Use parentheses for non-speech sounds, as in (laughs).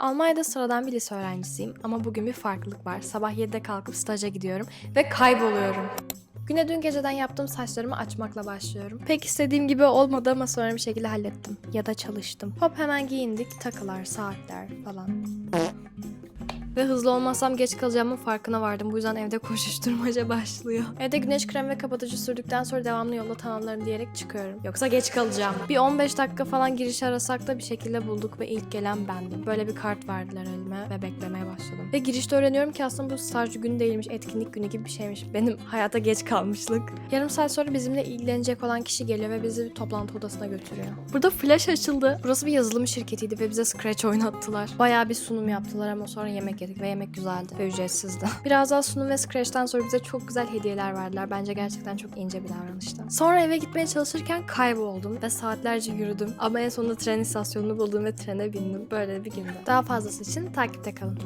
Almanya'da sıradan bir lise öğrencisiyim ama bugün bir farklılık var. Sabah 7'de kalkıp staja gidiyorum ve kayboluyorum. Güne dün geceden yaptığım saçlarımı açmakla başlıyorum. Pek istediğim gibi olmadı ama sonra bir şekilde hallettim. Ya da çalıştım. Hop hemen giyindik. Takılar, saatler falan. Ve hızlı olmazsam geç kalacağımın farkına vardım. Bu yüzden evde (laughs) koşuşturmaca başlıyor. Evde güneş kremi ve kapatıcı sürdükten sonra devamlı yolda tamamlarım diyerek çıkıyorum. Yoksa geç kalacağım. Bir 15 dakika falan giriş arasak da bir şekilde bulduk ve ilk gelen bendim. Böyle bir kart verdiler elime ve beklemeye başladım. Ve girişte öğreniyorum ki aslında bu stajcı günü değilmiş, etkinlik günü gibi bir şeymiş. Benim (laughs) hayata geç kalmışlık. Yarım saat sonra bizimle ilgilenecek olan kişi geliyor ve bizi bir toplantı odasına götürüyor. Burada flash açıldı. Burası bir yazılım şirketiydi ve bize Scratch oynattılar. Bayağı bir sunum yaptılar ama sonra yemek yedik ve yemek güzeldi ve ücretsizdi. (laughs) Biraz daha sunum ve Scratch'ten sonra bize çok güzel hediyeler verdiler. Bence gerçekten çok ince bir davranıştı. Sonra eve gitmeye çalışırken kayboldum ve saatlerce yürüdüm. Ama en sonunda tren istasyonunu buldum ve trene bindim. Böyle bir gündü. Daha fazlası için takipte kalın.